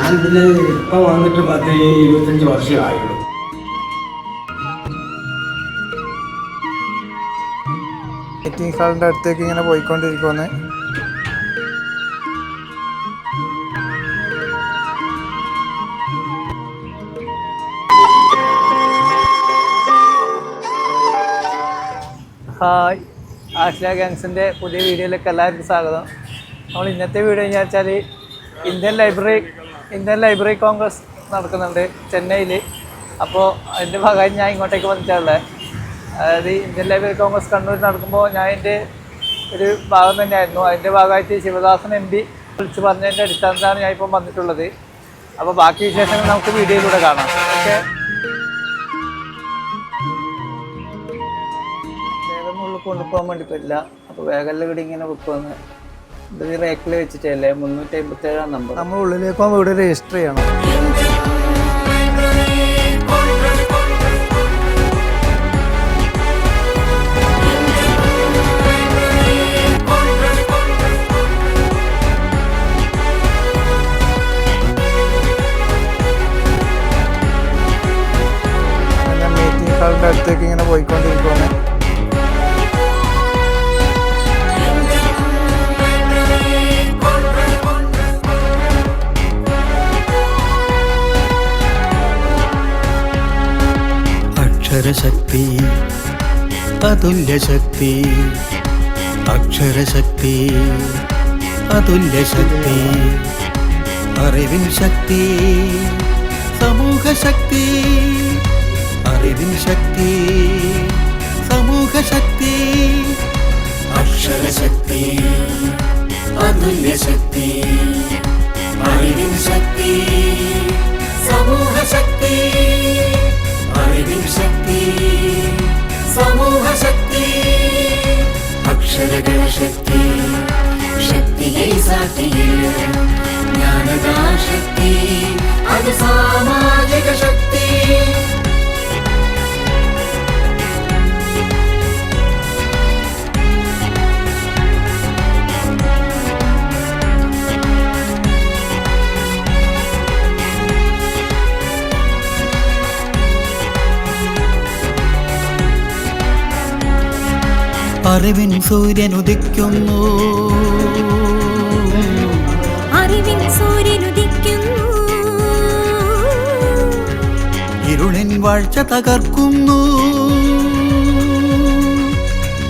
ഞാനിതിൽ ഇപ്പൊ വന്നിട്ട് പത്ത് ഇരുപത്തഞ്ച് വർഷമായുള്ളൂ മീറ്റിംഗ് ഹാളിന്റെ അടുത്തേക്ക് ഇങ്ങനെ പോയിക്കൊണ്ടിരിക്കുമെന്ന് ഹായ് ആഷ്ല ഗാങ്സിന്റെ പുതിയ വീഡിയോയിലേക്ക് എല്ലാവർക്കും സ്വാഗതം. നമ്മൾ ഇന്നത്തെ വീഡിയോ എന്ന് വെച്ചാൽ Indian Library Indian Library Congress നടക്കുന്നുണ്ട് ചെന്നൈയിൽ അപ്പോൾ അതിന്റെ ഭാഗമായി ഞാൻ ഇങ്ങോട്ടേക്ക് വന്നിട്ടുള്ളത് അതായത് ഇന്ത്യൻ ലൈബ്രറി കോൺഗ്രസ് കണ്ണൂർ നടക്കുമ്പോൾ ഞാൻ എന്റെ ഒരു ഭാഗം തന്നെയായിരുന്നു. അതിന്റെ ഭാഗമായിട്ട് ശിവദാസൻ എം പി വിളിച്ച് പറഞ്ഞതിന്റെ അടിസ്ഥാനത്തിലാണ് ഞാൻ ഇപ്പം വന്നിട്ടുള്ളത്. അപ്പോൾ ബാക്കി വിശേഷങ്ങൾ നമുക്ക് വീഡിയോയിലൂടെ കാണാം. ഓക്കെ? വേഗം ഉള്ളിൽ കൊണ്ടുപോകാൻ വേണ്ടി പറ്റില്ല അപ്പോൾ വേഗം ഇവിടെ ഇങ്ങനെ വെക്കുമെന്ന് ഇത് റേക്കിൽ വെച്ചിട്ടല്ലേ മുന്നൂറ്റി അമ്പത്തി ഏഴാം നമ്പർ നമ്മൾ ഉള്ളിലേക്ക് പോകുമ്പോൾ ഇവിടെ രജിസ്റ്റർ ചെയ്യണം. അക്ഷരശക്തി അതുല്യശക്തി അക്ഷരശക്തി അതുല്യശക്തി അറിവിൻ ശക്തി സമൂഹശക്തി അറിവിൻ ശക്തി സമൂഹശക്തി അക്ഷരശക്തി അതുല്യശക്തി അറിവിൻ ശക്തി സമൂഹശക്തി. അറിവിൻ ശക്തി സമൂഹശക്തി അക്ഷരಗಳ ശക്തി ശക്തിയെ സാക്ഷിയിൽ ജ്ഞാനദാ ശക്തി അത് സാമാജിക ശക്തി അറിവിൻ സൂര്യൻ ഉദിക്കുന്നു. അറിവിൻ സൂര്യൻ ഉദിക്കുന്നു. ഇരുളിൻ വാഴ്ച തകർക്കുന്നു.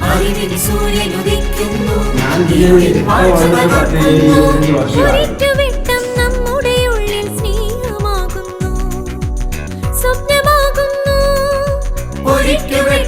അറിവിൻ സൂര്യൻ ഉദിക്കുന്നു. പത്ത് ഇരുപത്തഞ്ച്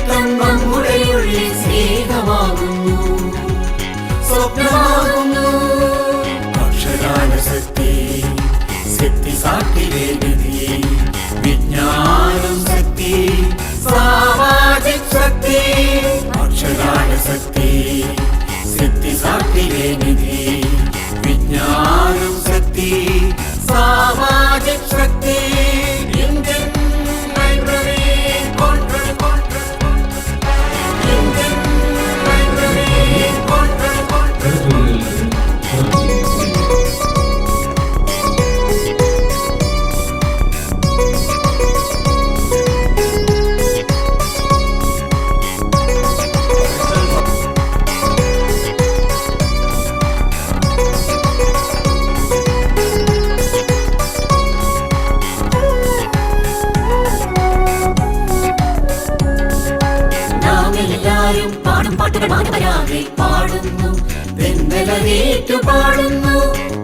എല്ലാരും പാടും പാട്ടുകൾ മാനവരാകെ പാടുന്നു. വെങ്കലവേറ്റു പാടുന്നു.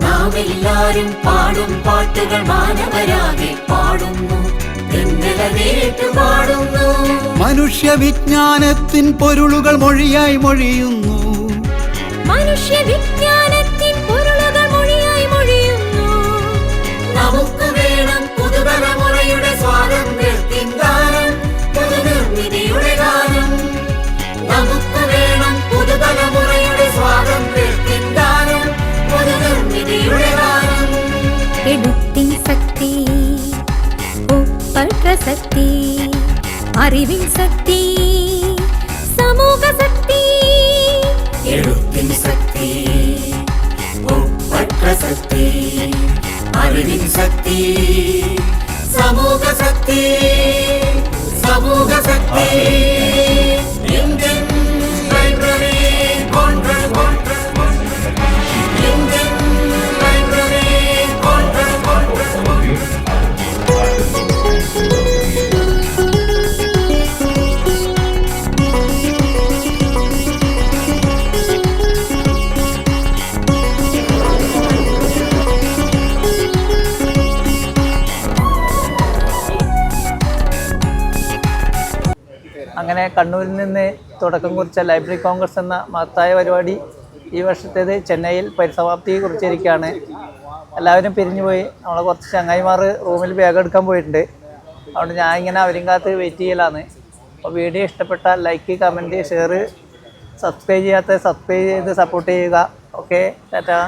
നാം എല്ലാരും പാടും പാട്ടുകൾ മാനവരാകെ പാടുന്നു. മനുഷ്യ വിജ്ഞാനത്തിൻ പൊരുളുകൾ മൊഴിയായി മൊഴിയുന്നു. മനുഷ്യ വിജ്ഞാനത്തിൻ അറിവിൻ ശക്തി സമൂഹ ശക്തി എഴുത്തിൻ ശക്തി ഒപ്പற்ற ശക്തി അറിവിൻ ശക്തി ശക്തി സമൂഹ ശക്തി സമൂഹ അങ്ങനെ കണ്ണൂരിൽ നിന്ന് തുടക്കം കുറിച്ച ലൈബ്രറി കോൺഗ്രസ് എന്ന മഹത്തായ പരിപാടി ഈ വർഷത്തേത് ചെന്നൈയിൽ പരിസമാപ്തി കുറിച്ചിരിക്കുകയാണ്. എല്ലാവരും പിരിഞ്ഞുപോയി നമ്മളെ കുറച്ച് ചങ്ങായിമാർ റൂമിൽ ബാഗ് എടുക്കാൻ പോയിട്ടുണ്ട്. അതുകൊണ്ട് ഞാൻ ഇങ്ങനെ അവരും കാത്ത് വെയിറ്റ് ചെയ്യലാണ്. അപ്പോൾ വീഡിയോ ഇഷ്ടപ്പെട്ട ലൈക്ക് കമന്റ് ഷെയർ സബ്സ്ക്രൈബ് ചെയ്യാത്ത സബ്സ്ക്രൈബ് ചെയ്ത് സപ്പോർട്ട് ചെയ്യുക. Okay tata.